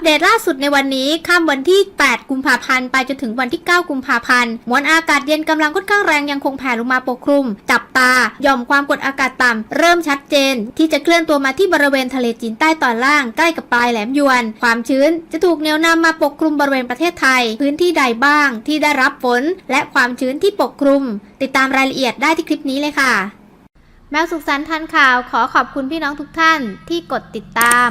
ปเดตล่าสุดในวันนี้ค่ำวันที่ 8 กุมภาพันธ์ไปจนถึงวันที่ 9 กุมภาพันธ์มวลอากาศเย็นกำลังค่อนข้างแรงยังคงแผ่ลงมาปกคลุม จับตาย่อมความกดอากาศต่ำเริ่มชัดเจน ที่จะเคลื่อนตัวมาที่บริเวณทะเลจีนใต้ตอนล่างใกล้กับปลายแหลมยวน ความชื้นจะถูกเหนี่ยวนำมาปกคลุมบริเวณประเทศไทย พื้นที่ใดบ้างที่ได้รับฝนและความชื้นที่ปกคลุม ติดตามรายละเอียดได้ที่คลิปนี้เลยค่ะแมวสุขสันต์ทันข่าวขอขอบคุณพี่น้องทุกท่านที่กดติดตาม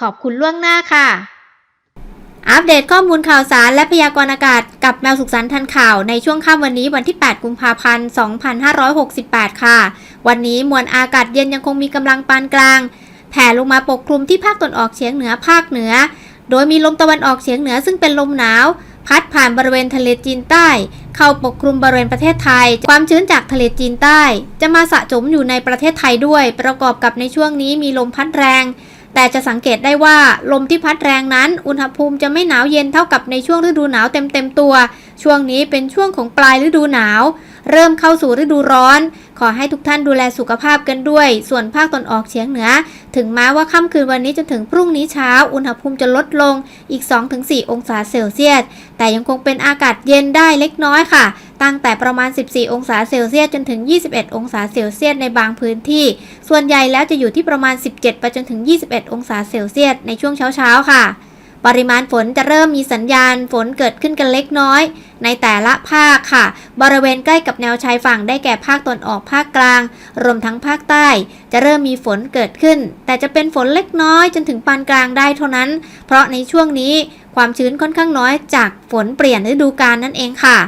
ขอบคุณล่วงหน้าค่ะ อัปเดตข้อมูลข่าวสารและพยากรณ์อากาศกับแมวสุขสันต์ทันข่าวในช่วงค่ำวันนี้วันที่ 8 กุมภาพันธ์ 2568 ค่ะ วันนี้มวลอากาศเย็นยังคงมีกำลังปานกลาง แผ่ลงมาปกคลุมที่ภาคตะวันออกเฉียงเหนือภาคเหนือ โดยมีลมตะวันออกเฉียงเหนือซึ่งเป็นลมหนาว พัดผ่านบริเวณทะเลจีนใต้ เข้าปกคลุมบริเวณประเทศไทย ความชื้นจากทะเลจีนใต้ จะมาสะสมอยู่ในประเทศไทยด้วย ประกอบกับในช่วงนี้มีลมพัดแรง แต่จะสังเกตได้ว่าลมที่พัดแรงนั้น อุณหภูมิจะไม่หนาวเย็นเท่ากับในช่วงฤดูหนาวเต็มๆตัว ช่วงนี้เป็นช่วงของปลายฤดูหนาว เริ่มเข้าสู่ฤดูร้อน ขอให้ทุกท่านดูแลสุขภาพกันด้วย ส่วนภาคตอนออกเฉียงเหนือ ถึงแม้ว่าค่ำคืนวันนี้จนถึงพรุ่งนี้เช้า อุณหภูมิจะลดลงอีก 2-4 องศาเซลเซียส แต่ยังคงเป็นอากาศเย็นได้เล็กน้อยค่ะ ตั้งแต่ประมาณ 14 องศาเซลเซียสจนถึง 21 องศาเซลเซียสในบางพื้นที่ ส่วนใหญ่แล้วจะอยู่ที่ประมาณ 17 ไปจนถึง 21 องศาเซลเซียสในช่วงเช้าๆค่ะ ปริมาณฝนจะเริ่มมีสัญญาณฝนเกิดขึ้นกันเล็กน้อย ในแต่ละภาคค่ะ บริเวณใกล้กับแนวชายฝั่งได้แก่ภาคตนออกภาคกลาง รวมทั้งภาคใต้ จะเริ่มมีฝนเกิดขึ้น แต่จะเป็นฝนเล็กน้อยจนถึงปานกลางได้เท่านั้น เพราะในช่วงนี้ความชื้นค่อนข้างน้อยจากฝนเปลี่ยนฤดูกาลนั่นเองค่ะ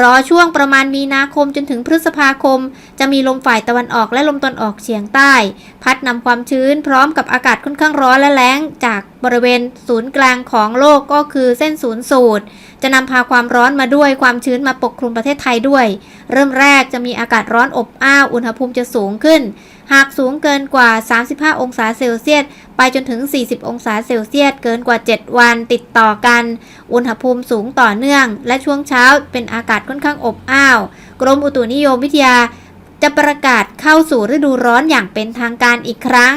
รอช่วงประมาณมีนาคมจนถึงพฤษภาคม จะมีลมฝ่ายตะวันออกและลมตะวันออกเฉียงใต้ พัดนำความชื้นพร้อมกับอากาศค่อนข้างร้อนและแล้ง จากบริเวณศูนย์กลางของโลกก็คือเส้นศูนย์สูตร จะนำพาความร้อนมาด้วยความชื้นมาปกคลุมประเทศไทยด้วย เริ่มแรกจะมีอากาศร้อนอบอ้าวอุณหภูมิจะสูงขึ้น หากสูงเกินกว่า 35 องศาเซลเซียส ไปจนถึง 40 องศาเซลเซียส เกินกว่า 7 วันติดต่อกัน อุณหภูมิสูงต่อเนื่อง และช่วงเช้าเป็นอากาศค่อนข้างอบอ้าว กรมอุตุนิยมวิทยา จะประกาศเข้าสู่ฤดูร้อนอย่างเป็นทางการอีกครั้ง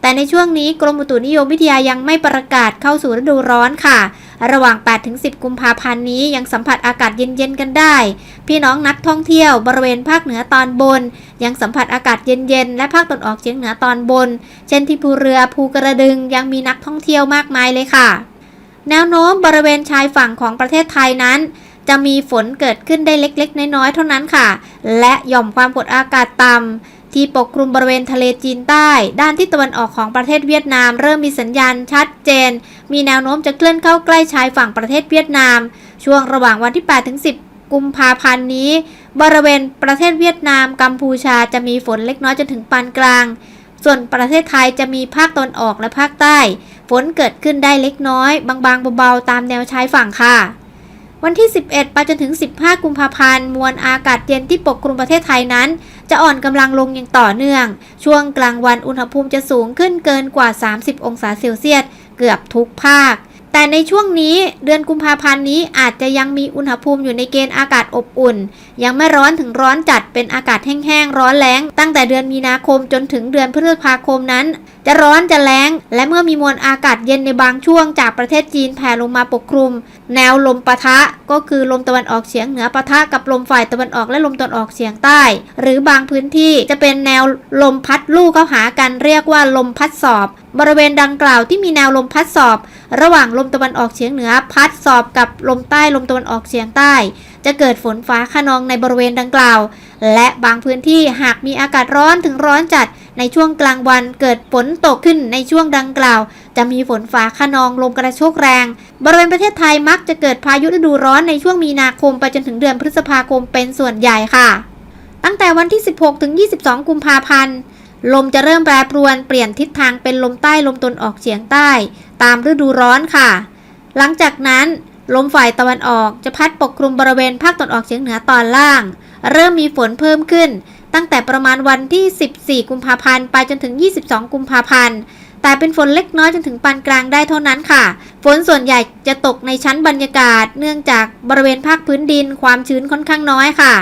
แต่ในช่วงนี้กรมอุตุนิยมวิทยายังไม่ประกาศเข้าสู่ฤดูร้อนค่ะ ระหว่าง 8-10 กุมภาพันธ์นี้ยังสัมผัสอากาศเย็นๆกันได้ พี่น้องนักท่องเที่ยวบริเวณภาคเหนือตอนบน ยังสัมผัสอากาศเย็นๆและภาคตะวันออกเฉียงเหนือตอนบน เช่นที่ภูเรือภูกระดึงยังมีนักท่องเที่ยวมากมายเลยค่ะ แนวโน้มบริเวณชายฝั่งของประเทศไทยนั้นจะมีฝนเกิดขึ้นได้เล็กๆ น้อยๆ เท่านั้นค่ะ และหย่อมความกดอากาศต่ำ ที่ปกคลุมบริเวณทะเลจีนใต้ ด้านที่ตะวันออกของประเทศเวียดนาม เริ่มมีสัญญาณชัดเจน มีแนวโน้มจะเคลื่อนเข้าใกล้ชายฝั่งประเทศเวียดนาม ช่วงระหว่างวันที่ 8 ถึง 10 กุมภาพันธ์นี้ บริเวณประเทศเวียดนามกัมพูชาจะมีฝนเล็กน้อยจนถึงปานกลาง ส่วนประเทศไทยจะมีภาคตะวันออกและภาคใต้ ฝนเกิดขึ้นได้เล็กน้อย บางๆเบาๆตามแนวชายฝั่งค่ะ วันที่ 11 ไปจนถึง 15 กุมภาพันธ์ มวลอากาศเย็นที่ปกคลุมประเทศไทยนั้น จะอ่อนกำลังลงอย่างต่อเนื่อง ช่วงกลางวันอุณหภูมิจะสูงขึ้นเกินกว่า 30 องศาเซลเซียส เกือบทุกภาค แต่ในช่วงนี้เดือนกุมภาพันธ์นี้อาจจะยังมีอุณหภูมิอยู่ในเกณฑ์อากาศอบอุ่น ยังไม่ร้อนถึงร้อนจัดเป็นอากาศแห้งๆร้อนแล้ง ตั้งแต่เดือนมีนาคมจนถึงเดือนพฤษภาคมนั้นจะร้อนจะแล้ง และเมื่อมีมวลอากาศเย็นในบางช่วงจากประเทศจีนแผ่ลงมาปกคลุม แนวลมปะทะ ก็คือลมตะวันออกเฉียงเหนือปะทะกับลมฝ่ายตะวันออกและลมตะวันออกเฉียงใต้ หรือบางพื้นที่จะเป็นแนวลมพัดลู่เข้าหากันเรียกว่าลมพัดสอบ บริเวณดังกล่าวที่มีแนวลมพัดสอบ ระหว่างลมตะวันออกเฉียงเหนือพัดสอบกับลมใต้ลมตะวันออกเฉียงใต้ จะเกิดฝนฟ้าขนองในบริเวณดังกล่าว และบางพื้นที่หากมีอากาศร้อนถึงร้อนจัด ในช่วงกลางวันเกิดฝนตกขึ้นในช่วงดังกล่าว จะมีฝนฟ้าขนองลมกระโชกแรง บริเวณประเทศไทยมักจะเกิดพายุฤดูร้อนในช่วงมีนาคมไปจนถึงเดือนพฤษภาคมเป็นส่วนใหญ่ค่ะ ตั้งแต่วันที่ 16 ถึง 22 กุมภาพันธ์ลมจะเริ่มแปรปรวนเปลี่ยนทิศทางเป็นลมใต้ลมตนออกเฉียงใต้ ตามฤดูร้อนค่ะ หลังจากนั้นลมฝ่ายตะวันออกจะพัดปกคลุมบริเวณภาคตะวันออกเฉียงเหนือตอนล่าง เริ่มมีฝนเพิ่มขึ้น ตั้งแต่ประมาณวันที่ 14 กุมภาพันธ์ไปจนถึง 22 กุมภาพันธ์แต่เป็นฝนเล็กน้อยจนถึงปานกลางได้เท่านั้นค่ะ ฝนส่วนใหญ่จะตกในชั้นบรรยากาศ เนื่องจากบริเวณภาคพื้นดินความชื้นค่อนข้างน้อยค่ะ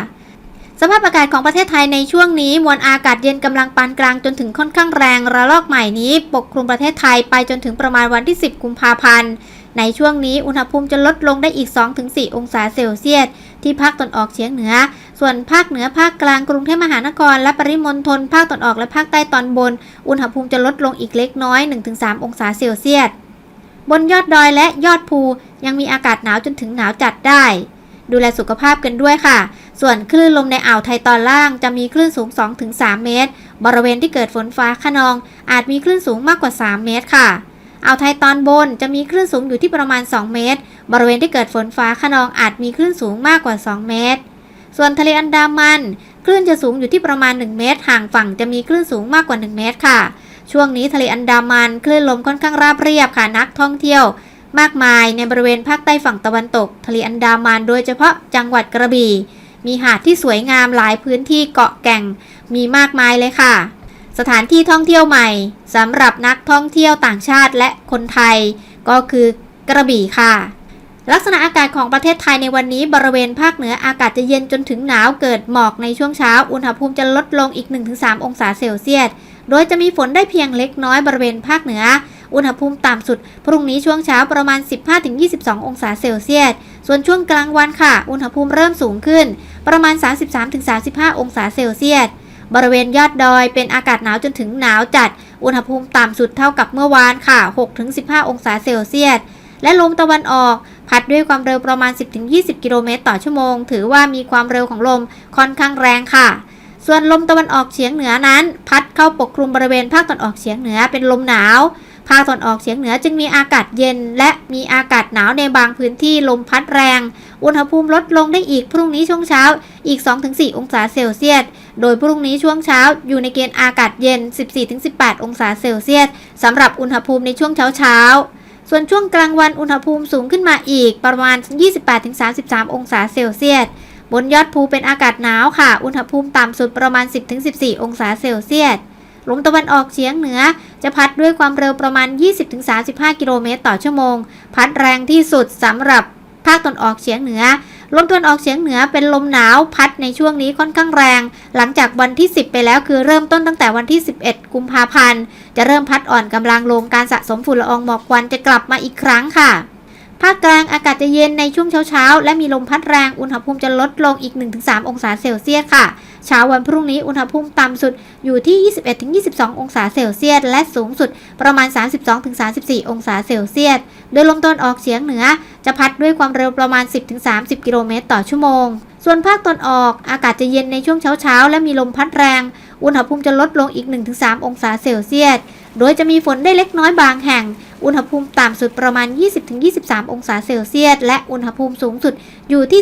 สภาพอากาศของประเทศไทยในช่วงนี้ มวลอากาศเย็นกำลังปานกลางจนถึงค่อนข้างแรง ระลอกใหม่นี้ ปกคลุมประเทศไทยไปจนถึงประมาณวันที่ 10 กุมภาพันธ์ ในช่วงนี้อุณหภูมิจะลดลงได้อีก 2-4 องศาเซลเซียส ที่ภาคตะวันออกเฉียงเหนือ ส่วนภาคเหนือภาคกลางกรุงเทพมหานคร และปริมณฑลภาคตะวันออกและภาคใต้ตอนบน อุณหภูมิจะลดลงอีกเล็กน้อย 1-3 องศาเซลเซียส บนยอดดอยและยอดภูยังมีอากาศหนาวจนถึงหนาวจัดได้ ดูแลสุขภาพกันด้วยค่ะ ส่วนคลื่นลมในอ่าวไทยตอนล่างจะมีคลื่นสูง 2-3 เมตร บริเวณที่เกิดฝนฟ้าขนอง อาจมีคลื่นสูงมากกว่า 3 เมตรค่ะ อ่าวไทยตอนบนจะมีคลื่นสูงอยู่ที่ประมาณ 2 เมตร บริเวณที่เกิดฝนฟ้าขนองอาจมีคลื่นสูงมากกว่า 2 เมตร ส่วนทะเลอันดามันคลื่นจะสูงอยู่ที่ประมาณ 1 เมตร ห่างฝั่งจะมีคลื่นสูงมากกว่า 1 เมตรค่ะ ช่วงนี้ทะเลอันดามันคลื่นลมค่อนข้างราบเรียบค่ะนักท่องเที่ยว มากมายในบริเวณภาคใต้ฝั่งตะวันตก ทะเลอันดามันโดยเฉพาะจังหวัดกระบี่ มีหาดที่สวยงามหลายพื้นที่เกาะแก่ง มีมากมายเลยค่ะ สถานที่ท่องเที่ยวใหม่สำหรับนักท่องเที่ยวต่างชาติและคนไทย ก็คือกระบี่ค่ะ ลักษณะอากาศของประเทศไทยในวันนี้บริเวณภาคเหนืออากาศจะเย็นจนถึงหนาวเกิดหมอกในช่วงเช้า อุณหภูมิจะลดลงอีก 1-3 องศาเซลเซียส โดยจะมีฝนได้เพียงเล็กน้อยบริเวณภาคเหนือ อุณหภูมิต่ำสุด พรุ่งนี้ช่วงเช้าประมาณ 15-22 องศาเซลเซียส ส่วนช่วงกลางวันค่ะ อุณหภูมิเริ่มสูงขึ้น ประมาณ 33-35 องศาเซลเซียส บริเวณยอดดอยเป็นอากาศหนาวจนถึงหนาวจัด อุณหภูมิต่ำสุดเท่ากับเมื่อวานค่ะ 6-15 องศาเซลเซียส และลมตะวันออก พัดด้วยความเร็วประมาณ 10-20 กิโลเมตรต่อชั่วโมง ถือว่ามีความเร็วของลมค่อนข้างแรงค่ะ ส่วนลมตะวันออกเฉียงเหนือนั้น พัดเข้าปกคลุมบริเวณภาคตะวันออกเฉียงเหนือเป็นลมหนาว ภาคตะวันออกเฉียงเหนือจึงมีอากาศเย็น และมีอากาศหนาวในบางพื้นที่ลมพัดแรง อุณหภูมิลดลงได้อีกพรุ่งนี้ช่วงเช้าอีก 2-4 องศาเซลเซียส โดยพรุ่งนี้ช่วงเช้าอยู่ในเกณฑ์อากาศเย็น 14-18 องศาเซลเซียสสำหรับอุณหภูมิในช่วงเช้าเช้าส่วนช่วงกลางวันอุณหภูมิสูงขึ้นมาอีกประมาณ 28-33 องศาเซลเซียส บนยอดภูเป็นอากาศหนาวค่ะ อุณหภูมิต่ำสุดประมาณ 10-14 องศาเซลเซียส ลมตะวันออกเฉียงเหนือ จะพัดด้วยความเร็วประมาณ 20-35 กิโลเมตรต่อชั่วโมง พัดแรงที่สุดสำหรับภาคตะวันออกเฉียงเหนือ ลมตะวันออกเฉียงเหนือเป็นลมหนาวพัดในช่วงนี้ค่อนข้างแรง หลังจากวันที่ 10 ไปแล้วคือเริ่มต้นตั้งแต่วันที่ 11 กุมภาพันธ์ จะเริ่มพัดอ่อนกำลังลงการสะสมฝุ่นละอองหมอกควันจะกลับมาอีกครั้งค่ะภาคกลางอากาศจะเย็นในช่วงเช้าๆ และมีลมพัดแรง อุณหภูมิจะลดลงอีก 1-3 องศาเซลเซียสค่ะ เช้าวันพรุ่งนี้อุณหภูมิต่ำสุดอยู่ที่ 21-22 องศาเซลเซียส และสูงสุดประมาณ 32-34 องศาเซลเซียส โดยลมตะวันออกเฉียงเหนือ จะพัดด้วยความเร็วประมาณ 10-30 กิโลเมตรต่อชั่วโมง ส่วนภาคตะวันออกอากาศจะเย็นในช่วงเช้าๆ และมีลมพัดแรง อุณหภูมิจะลดลงอีก 1-3 องศาเซลเซียส โดยจะมีฝนได้เล็กน้อยบางแห่ง อุณหภูมิต่ำสุดประมาณ 20-23 องศาเซลเซียส และอุณหภูมิสูงสุดอยู่ที่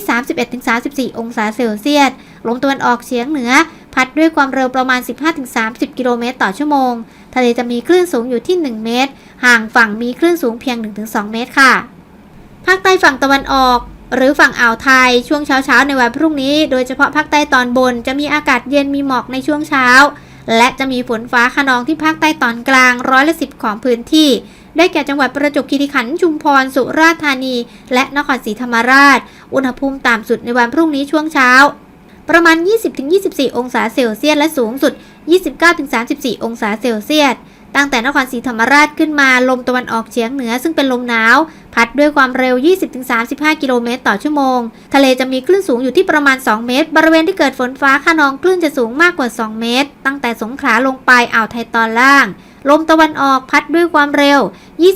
31-34 องศาเซลเซียส ลมตะวันออกเฉียงเหนือ พัดด้วยความเร็วประมาณ 15-30 กิโลเมตรต่อชั่วโมง ทะเลจะมีคลื่นสูงอยู่ที่ 1 เมตร ห่างฝั่งมีคลื่นสูงเพียง 1-2 เมตรค่ะ ภาคใต้ฝั่งตะวันออก หรือฝั่งอ่าวไทยช่วงเช้าๆในวันพรุ่งนี้ โดยเฉพาะภาคใต้ตอนบน จะมีอากาศเย็นมีหมอกในช่วงเช้า และจะมีฝนฟ้าขนองที่ภาคใต้ตอนกลางร้อยละสิบของพื้นที่ ได้แก่จังหวัดประจวบคีรีขันธ์ชุมพร สุราษฎร์ธานี และนครศรีธรรมราช อุณหภูมิต่ำสุดในวันพรุ่งนี้ช่วงเช้า ประมาณ 20-24 องศาเซลเซียสและสูงสุด 29-34 องศาเซลเซียส ตั้งแต่นครศรีธรรมราชขึ้นมาลมตะวันออกเฉียงเหนือซึ่งเป็นลมหนาว พัดด้วยความเร็ว 20-35 กิโลเมตรต่อชั่วโมง ทะเลจะมีคลื่นสูงอยู่ที่ประมาณ 2 เมตร บริเวณที่เกิดฝนฟ้าขนองคลื่นจะสูงมากกว่า 2 เมตร ตั้งแต่สงขลาลงไปอ่าวไทยตอนล่าง ลมตะวันออกพัดด้วยความเร็ว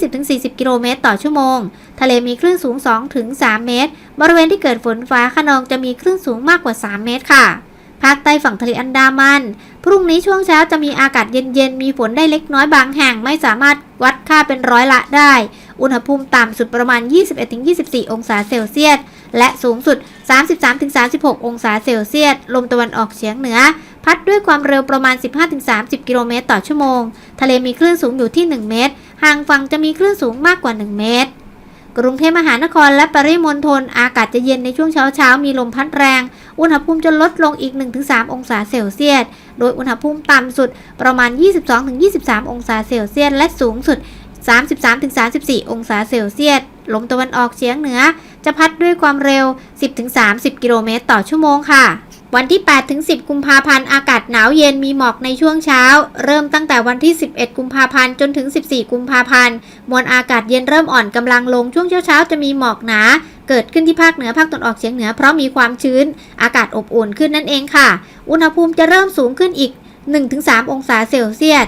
20-40 กิโลเมตรต่อชั่วโมง ทะเลมีคลื่นสูง 2-3 เมตร บริเวณที่เกิดฝนฟ้าขนองจะมีคลื่นสูงมากกว่า 3 เมตรค่ะ ภาคใต้ฝั่งทะเลอันดามัน พรุ่งนี้ช่วงเช้าจะมีอากาศเย็นๆ มีฝนได้เล็กน้อยบางแห่ง ไม่สามารถวัดค่าเป็นร้อยละได้ อุณหภูมิต่ำสุดประมาณ 21-24 องศาเซลเซียส และสูงสุด 33-36 องศาเซลเซียส ลมตะวันออกเฉียงเหนือ พัดด้วยความเร็วประมาณ 15-30 กิโลเมตรต่อชั่วโมง ทะเลมีคลื่นสูงอยู่ที่ 1 เมตร ห่างฝั่งจะมีคลื่นสูงมากกว่า 1 เมตรกรุงเทพมหานครและปริมณฑลอากาศจะเย็นในช่วงเช้าเช้ามีลมพัดแรง อุณหภูมิจะลดลงอีก 1-3 องศาเซลเซียส โดยอุณหภูมิต่ำสุดประมาณ 22-23 องศาเซลเซียส และสูงสุด 33-34 องศาเซลเซียส ลมตะวันออกเฉียงเหนือ จะพัดด้วยความเร็ว 10-30 กิโลเมตรต่อชั่วโมงค่ะวันที่8-10 กุมภาพันธ์ อากาศหนาวเย็นมีหมอกในช่วงเช้า เริ่มตั้งแต่วันที่ 11 กุมภาพันธ์ จนถึง 14 กุมภาพันธ์ มวลอากาศเย็นเริ่มอ่อนกำลังลง ช่วงเช้าๆ จะมีหมอกหนา เกิดขึ้นที่ภาคเหนือภาคตะวันออกเฉียงเหนือเพราะมีความชื้นอากาศอบอุ่นขึ้นนั่นเองค่ะ อุณหภูมิจะเริ่มสูงขึ้นอีก 1-3 องศาเซลเซียส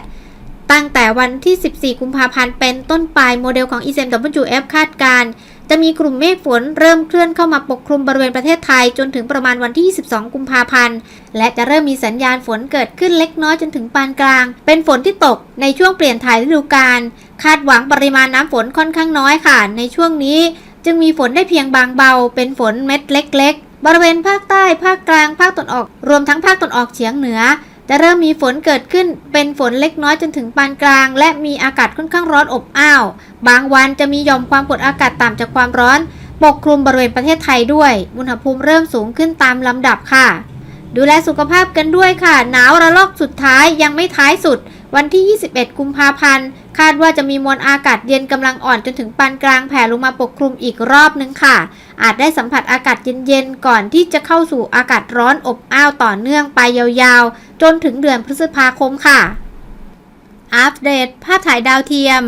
ตั้งแต่วันที่ 14 กุมภาพันธ์เป็นต้นไปโมเดลของ ECMWF คาดการณ์จะมีกลุ่มเมฆฝนเริ่มเคลื่อนเข้ามาปกคลุมบริเวณประเทศไทยจนถึงประมาณวันที่ 22 กุมภาพันธ์ และจะเริ่มมีสัญญาณฝนเกิดขึ้นเล็กน้อยจนถึงปานกลาง เป็นฝนที่ตกในช่วงเปลี่ยนถ่ายฤดูกาล คาดหวังปริมาณน้ำฝนค่อนข้างน้อยค่ะ ในช่วงนี้ จึงมีฝนได้เพียงบางเบา เป็นฝนเม็ดเล็ก ๆ บริเวณภาคใต้ ภาคกลาง ภาคตะวันออก รวมทั้งภาคตะวันออกเฉียงเหนือ จะเริ่มมีฝนเกิดขึ้น เป็นฝนเล็กน้อยจนถึงปานกลาง และมีอากาศค่อนข้างร้อนอบอ้าว บางวันจะมีหย่อมความกดอากาศต่ำจากความร้อน ปกคลุมบริเวณประเทศไทยด้วย อุณหภูมิเริ่มสูงขึ้นตามลำดับค่ะ ดูแลสุขภาพกันด้วยค่ะ หนาวระลอกสุดท้ายยังไม่ท้ายสุด วันที่ 21 กุมภาพันธ์ คาดว่าจะมีมวลอากาศเย็นกำลังอ่อนจนถึงปานกลางแผ่ลงมาปกคลุมอีกรอบนึงค่ะ อาจได้สัมผัสอากาศเย็นๆ ก่อนที่จะเข้าสู่อากาศร้อนอบอ้าวต่อเนื่องไปยาวๆ จนถึงเดือนพฤษภาคมค่ะ อัปเดต ภาพถ่ายดาวเทียม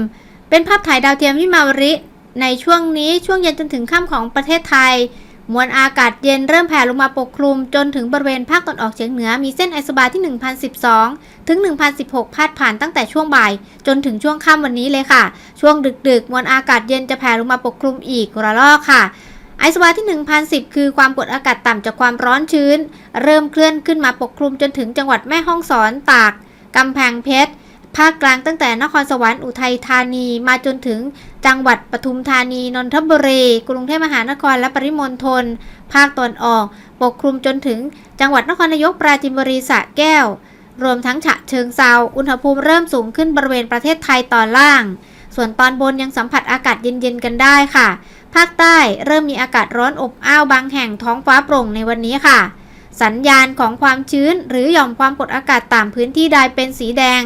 เป็นภาพถ่ายดาวเทียมวิมาวริ ในช่วงนี้ช่วงเย็นจนถึงค่ำของประเทศไทย มวลอากาศเย็นเริ่มแผ่ลงมาปกคลุม จนถึงบริเวณภาคตะวันออกเฉียงเหนือมีเส้นไอโซบาร์ที่ 1012 ถึง 1016 พาดผ่านตั้งแต่ช่วงบ่าย จนถึงช่วงค่ำวันนี้เลยค่ะ ช่วงดึกๆ มวลอากาศเย็นจะแผ่ลงมาปกคลุมอีกระลอกค่ะไอโซบาร์ที่ 1010 คือความกดอากาศต่ำจากความร้อนชื้น เริ่มเคลื่อนขึ้นมาปกคลุมจนถึงจังหวัดแม่ฮ่องสอน ตาก กำแพงเพชร ภาคกลางตั้งแต่นครสวรรค์อุทัยธานีมาจนถึงจังหวัดปทุมธานี นนทบุรี กรุงเทพมหานครและปริมณฑลภาคตอนออก ปกคลุมจนถึงจังหวัดนครนายกปราจีนบุรีสระแก้ว รวมทั้งฉะเชิงเซาอุณหภูมิเริ่มสูงขึ้นบริเวณประเทศไทยตอนล่าง ส่วนตอนบนยังสัมผัสอากาศเย็นๆกันได้ค่ะ ภาคใต้เริ่มมีอากาศร้อนอบอ้าวบางแห่งท้องฟ้าโปร่งในวันนี้ค่ะสัญญาณของความชื้นหรือหย่อมความกดอากาศต่ำพื้นที่ใดเป็นสีแดง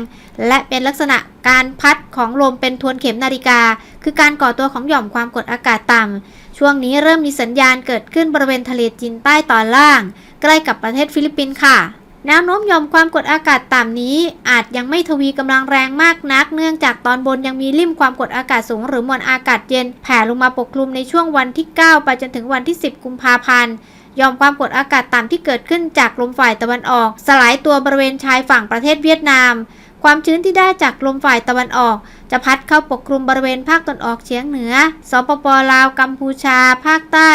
และเป็นลักษณะการพัดของลมเป็นทวนเข็มนาฬิกา คือการก่อตัวของหย่อมความกดอากาศต่ำ ช่วงนี้เริ่มมีสัญญาณเกิดขึ้นบริเวณทะเลจีนใต้ตอนล่าง ใกล้กับประเทศฟิลิปปินส์ค่ะแนวโน้มหย่อมความกดอากาศต่ำนี้ อาจยังไม่ทวีกำลังแรงมากนัก เนื่องจากตอนบนยังมีริ่มความกดอากาศสูง หรือมวลอากาศเย็นแผ่ลงมาปกคลุมในช่วงวันที่ 9 ไปจนถึงวันที่ 10 กุมภาพันธ์ยอมความกดอากาศต่ำที่เกิดขึ้นจากลมฝ่ายตะวันออก สลายตัวบริเวณชายฝั่งประเทศเวียดนาม ความชื้นที่ได้จากลมฝ่ายตะวันออก จะพัดเข้าปกคลุมบริเวณภาคตะวันออกเฉียงเหนือ สปปลาว กัมพูชา ภาคใต้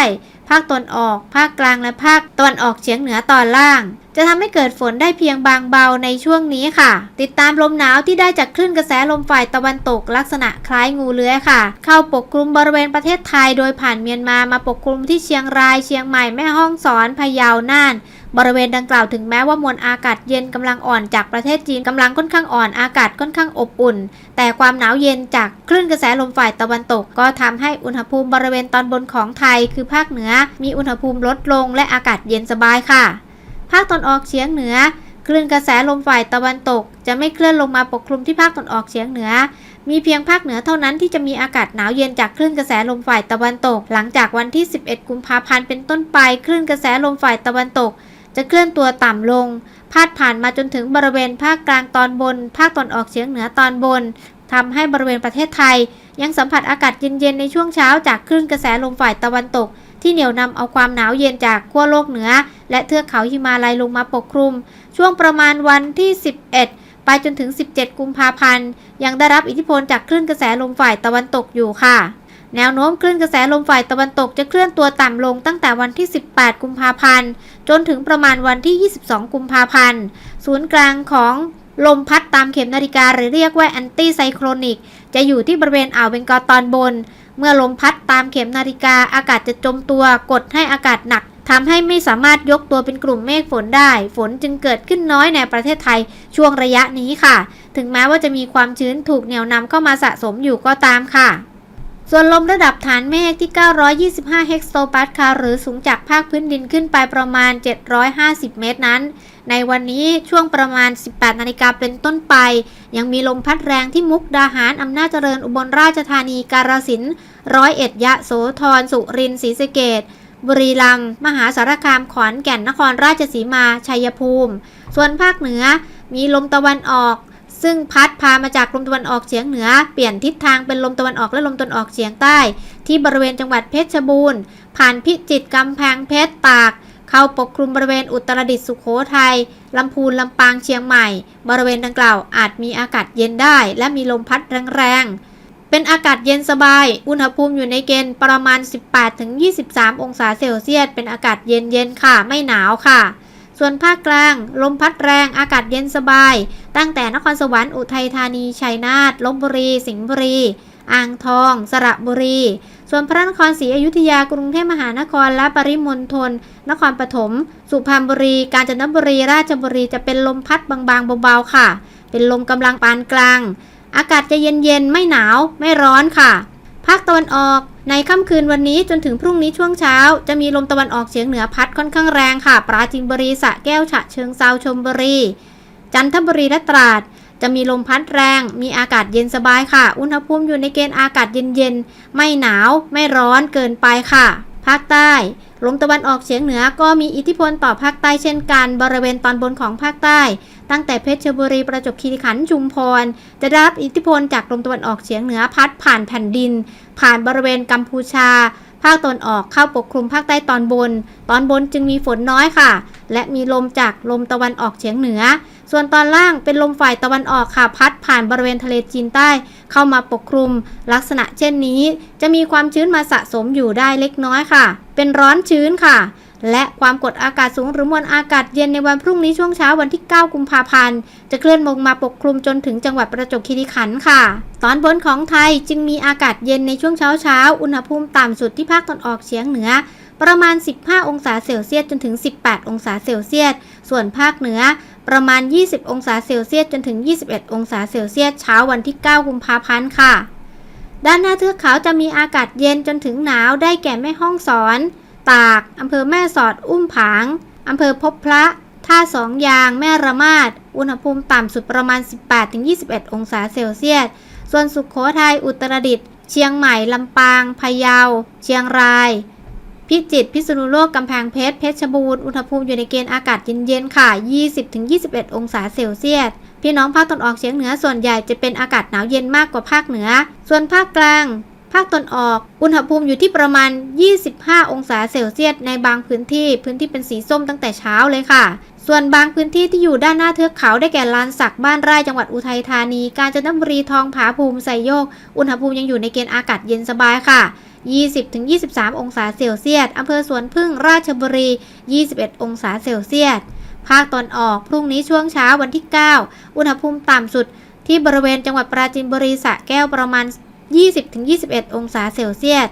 ภาคตะวันออก ภาคกลางและภาคตะวันออกเฉียงเหนือตอนล่าง จะทำให้เกิดฝนได้เพียงบางเบาในช่วงนี้ค่ะ ติดตามลมหนาวที่ได้จากคลื่นกระแสลมฝ่ายตะวันตกลักษณะคล้ายงูเลื้อยค่ะ เข้าปกคลุมบริเวณประเทศไทย โดยผ่านเมียนมามาปกคลุมที่เชียงราย เชียงใหม่ แม่ฮ่องสอน พะเยา น่าน บริเวณดังกล่าวถึงแม้ว่ามวลอากาศเย็นกำลังอ่อนจากประเทศจีนกำลังค่อนข้างอ่อนอากาศค่อนข้างอบอุ่น แต่ความหนาวเย็นจากคลื่นกระแสลมฝ่ายตะวันตก ก็ทำให้อุณหภูมิบริเวณตอนบนของไทย คือภาคเหนือ มีอุณหภูมิลดลงและอากาศเย็นสบายค่ะ ภาคตอนออกเฉียงเหนือคลื่นกระแสลมฝ่ายตะวันตก จะไม่เคลื่อนลงมาปกคลุมที่ภาคตอนออกเฉียงเหนือ มีเพียงภาคเหนือเท่านั้นที่จะมีอากาศหนาวเย็นจากคลื่นกระแสลมฝ่ายตะวันตก หลังจากวันที่ 11 กุมภาพันธ์เป็นต้นไปคลื่นกระแสลมฝ่ายตะวันตก จะเคลื่อนตัวต่ำลง พาดผ่านมาจนถึงบริเวณภาคกลางตอนบน ภาคตอนออกเฉียงเหนือตอนบนทำให้บริเวณประเทศไทย ยังสัมผัสอากาศเย็นๆในช่วงเช้าจากคลื่นกระแสลมฝ่ายตะวันตก ที่เหนี่ยวนำเอาความหนาวเย็นจากขั้วโลกเหนือ และเทือกเขาหิมาลัยลงมาปกคลุม ช่วงประมาณวันที่ 11 ไปจนถึง 17 กุมภาพันธ์ยังได้รับอิทธิพลจากคลื่นกระแสลมฝ่ายตะวันตกอยู่ค่ะ แนวโน้มคลื่นกระแสลมฝ่ายตะวันตกจะเคลื่อนตัวต่ำลงตั้งแต่วันที่ 18 กุมภาพันธ์ จนถึงประมาณวันที่ 22 กุมภาพันธ์ ศูนย์กลางของลมพัดตามเข็มนาฬิกาหรือเรียกว่าแอนตี้ไซโครนิก จะอยู่ที่บริเวณอ่าวเบงกอลตอนบน เมื่อลมพัดตามเข็มนาฬิกาอากาศจะจมตัวกดให้อากาศหนักทำให้ไม่สามารถยกตัวเป็นกลุ่มเมฆฝนได้ ฝนจึงเกิดขึ้นน้อยในประเทศไทยช่วงระยะนี้ค่ะ ถึงแม้ว่าจะมีความชื้นถูกเหนี่ยวนำเข้ามาสะสมอยู่ก็ตามค่ะ ส่วนลมระดับฐานเมฆที่ 925 เฮกโตปาสคาลหรือสูงจากภาคพื้นดินขึ้นไปประมาณ 750 เมตรนั้น ในวันนี้ช่วงประมาณ 18 นาฬิกาเป็นต้นไป ยังมีลมพัดแรงที่มุกดาหาร อำนาจเจริญอุบลราชธานีการสินธุ์ร้อยเอ็ดยะโสธรสุรินทร์ศรีสะเกดบุรีรัมย์มหาสารคามขอนแก่นนครราชสีมาชัยภูมิ ส่วนภาคเหนือมีลมตะวันออก ซึ่งพัดพามาจากลมตะวันออกเฉียงเหนือ เปลี่ยนทิศทางเป็นลมตะวันออกและลมตะวันออกเฉียงใต้ ที่บริเวณจังหวัดเพชรบูรณ์ ผ่านพิจิตรกำแพงเพชรตาก เข้าปกคลุมบริเวณอุตรดิตถ์สุขโขทัยลำพูนลำปางเชียงใหม่ บริเวณดังกล่าวอาจมีอากาศเย็นได้ และมีลมพัดแรงๆเป็นอากาศเย็นสบาย อุณหภูมิอยู่ในเกณฑ์ประมาณ 18-23 องศาเซลเซียส เป็นอากาศเย็นๆ ค่ะ ไม่หนาวค่ะ ส่วนภาคกลาง ลมพัดแรงอากาศเย็นสบาย ตั้งแต่นครสวรรค์อุทัยธานีชัยนาทลบบุรี สิงห์บุรี อ่างทอง สระบุรี ส่วนพระนครศรีอยุธยากรุงเทพมหานครและปริมณฑลนครปฐมสุพรรณบุรี กาญจนบุรีราชบุรีจะเป็นลมพัดบางๆเบาๆค่ะ เป็นลมกำลังปานกลาง อากาศจะเย็นๆไม่หนาวไม่ร้อนค่ะ ภาคตะวันออก ในค่ำคืนวันนี้จนถึงพรุ่งนี้ช่วงเช้า จะมีลมตะวันออกเฉียงเหนือพัดค่อนข้างแรงค่ะ ปราจีนบุรีสะแก้วฉะเชิงเซาชลบุรี จันทบุรีและตราด จะมีลมพัดแรง มีอากาศเย็นสบายค่ะ อุณหภูมิอยู่ในเกณฑ์อากาศเย็นๆ ไม่หนาว ไม่ร้อนเกินไปค่ะ ภาคใต้ ลมตะวันออกเฉียงเหนือก็มีอิทธิพลต่อภาคใต้เช่นกัน บริเวณตอนบนของภาคใต้ ตั้งแต่เพชรบุรีประจวบคีรีขันธ์ชุมพร จะได้รับอิทธิพลจากลมตะวันออกเฉียงเหนือพัดผ่านแผ่นดิน ผ่านบริเวณกัมพูชา ภาคตะวันออกเข้าปกคลุมภาคใต้ตอนบน ตอนบนจึงมีฝนน้อยค่ะ และมีลมจากลมตะวันออกเฉียงเหนือ ส่วนตอนล่างเป็นลมฝ่ายตะวันออกค่ะพัดผ่านบริเวณทะเลจีนใต้ เข้ามาปกคลุม ลักษณะเช่นนี้ จะมีความชื้นมาสะสมอยู่ได้เล็กน้อยค่ะ เป็นร้อนชื้นค่ะ และความกดอากาศสูงหรือมวลอากาศเย็นในวันพรุ่งนี้ช่วงเช้าวันที่ 9 กุมภาพันธ์ จะเคลื่อนลงมาปกคลุมจนถึงจังหวัดประจวบคีรีขันธ์ค่ะ ตอนบนของไทยจึงมีอากาศเย็นในช่วงเช้าเช้า อุณหภูมิต่ำสุดที่ภาคตะวันออกเฉียงเหนือ ประมาณ 15 องศาเซลเซียสจนถึง 18 องศาเซลเซียส ส่วนภาคเหนือประมาณ 20 องศาเซลเซียสจนถึง 21 องศาเซลเซียสเช้าวันที่ 9 กุมภาพันธ์ค่ะ ด้านหน้าเทือกเขาจะมีอากาศเย็นจนถึงหนาวได้แก่แม่ห้องสอน ตาก อำเภอแม่สอดอุ้มผาง อำเภอพบพระ ท่าสองยาง แม่ระมาด อุณหภูมิต่ำสุดประมาณ 18-21 องศาเซลเซียส ส่วนสุขโขทัย อุตรดิตถ์ เชียงใหม่ ลำปาง พะเยา เชียงราย พิจิตร พิษณุโลก กำแพงเพชร เพชรบูรณ์ อุณหภูมิอยู่ในเกณฑ์อากาศเย็นๆ ค่ะ 20-21 องศาเซลเซียสพี่น้องภาคตะวันออกเฉียงเหนือส่วนใหญ่จะเป็นอากาศหนาวเย็นมากกว่าภาคเหนือ ส่วนภาคกลาง ภาคตะวันออก อุณหภูมิอยู่ที่ประมาณ 25 องศาเซลเซียสในบางพื้นที่ พื้นที่เป็นสีส้มตั้งแต่เช้าเลยค่ะ ส่วนบางพื้นที่ที่อยู่ด้านหน้าเทือกเขาได้แก่ลานสักบ้านไร่จังหวัดอุทัยธานี กาญจนบุรีทองผาภูมิไซโยก อุณหภูมิยังอยู่ในเกณฑ์อากาศเย็นสบายค่ะ 20-23 องศาเซลเซียสอำเภอสวนพึ่งราชบุรี 21 องศาเซลเซียส ภาคตอนออกพรุ่งนี้ช่วงเช้าวันที่ 9 อุณหภูมิต่ำสุดที่บริเวณจังหวัดปราจีนบุรีสะแก้วประมาณ 20-21 องศาเซลเซียส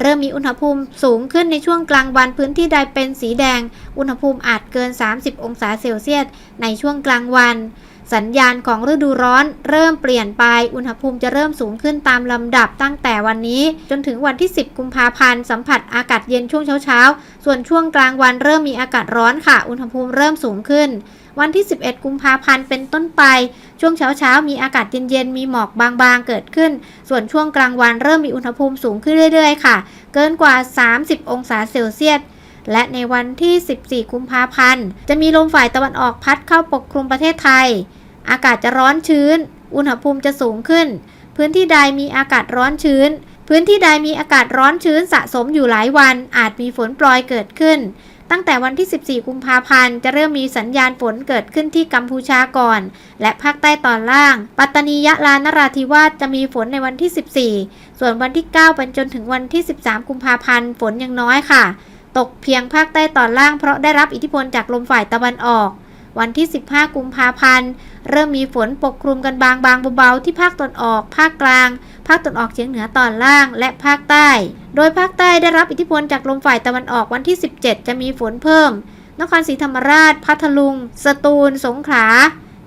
เริ่มมีอุณหภูมิสูงขึ้นในช่วงกลางวันพื้นที่ใดเป็นสีแดง อุณหภูมิอาจเกิน 30 องศาเซลเซียส ในช่วงกลางวัน สัญญาณของฤดูร้อนเริ่มเปลี่ยนไป อุณหภูมิจะเริ่มสูงขึ้นตามลำดับตั้งแต่วันนี้ จนถึงวันที่ 10 กุมภาพันธ์ สัมผัสอากาศเย็นช่วงเช้าๆ ส่วนช่วงกลางวันเริ่มมีอากาศร้อนค่ะ อุณหภูมิเริ่มสูงขึ้น วันที่ 11 กุมภาพันธ์เป็นต้นไป ช่วงเช้าๆมีอากาศเย็นๆมีหมอกบางๆ เกิดขึ้น ส่วนช่วงกลางวันเริ่มมีอุณหภูมิสูงขึ้นเรื่อยๆ ค่ะ เกินกว่า 30 องศาเซลเซียสและในวันที่ 14 กุมภาพันธ์ จะมีลมฝ่ายตะวันออกพัดเข้าปกคลุมประเทศไทย อากาศจะร้อนชื้น อุณหภูมิจะสูงขึ้น พื้นที่ใดมีอากาศร้อนชื้น พื้นที่ใดมีอากาศร้อนชื้นสะสมอยู่หลายวัน อาจมีฝนโปรยเกิดขึ้น ตั้งแต่วันที่ 14 กุมภาพันธ์จะเริ่มมีสัญญาณฝนเกิดขึ้นที่กัมพูชาก่อน และภาคใต้ตอนล่าง ปัตตานียะลานราธิวาสจะมีฝนในวันที่ 14 ส่วนวันที่ 9 เป็นจนถึงวันที่ 13 กุมภาพันธ์ฝนยังน้อยค่ะ ตกเพียงภาคใต้ตอนล่างเพราะได้รับอิทธิพลจากลมฝ่ายตะวันออก วันที่ 15 กุมภาพันธ์เริ่มมีฝนปกคลุมกันบางบางๆเบาๆที่ภาคตะวันออก ภาคกลาง ภาคตะวันออกเฉียงเหนือตอนล่าง และภาคใต้ โดยภาคใต้ได้รับอิทธิพลจากลมฝ่ายตะวันออกวันที่ 17 จะมีฝนเพิ่ม นครศรีธรรมราช พัทลุง สตูล สงขลา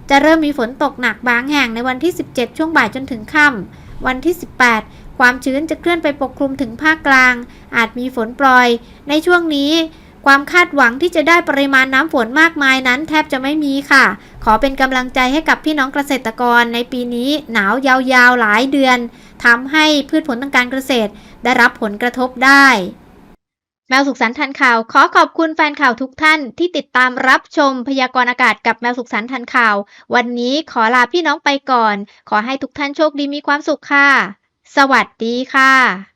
จะเริ่มมีฝนตกหนักบางแห่งในวันที่ 17 ช่วงบ่ายจนถึงค่ำ วันที่ 18 ความชื้นจะเคลื่อนไปปกคลุมถึงภาคกลาง อาจมีฝนโปรยในช่วงนี้ความคาดหวังที่จะได้ปริมาณน้ำฝนมากมายนั้นแทบจะไม่มีค่ะ ขอเป็นกำลังใจให้กับพี่น้องเกษตรกรในปีนี้หนาวยาวๆหลายเดือน ทำให้พืชผลทางการเกษตร ได้รับผลกระทบได้ แมวสุขสันต์ทันข่าว ขอขอบคุณแฟนข่าวทุกท่านที่ติดตามรับชมพยากรณ์อากาศกับแมวสุขสันต์ทันข่าว วันนี้ขอลาพี่น้องไปก่อน ขอให้ทุกท่านโชคดีมีความสุขค่ะ สวัสดีค่ะ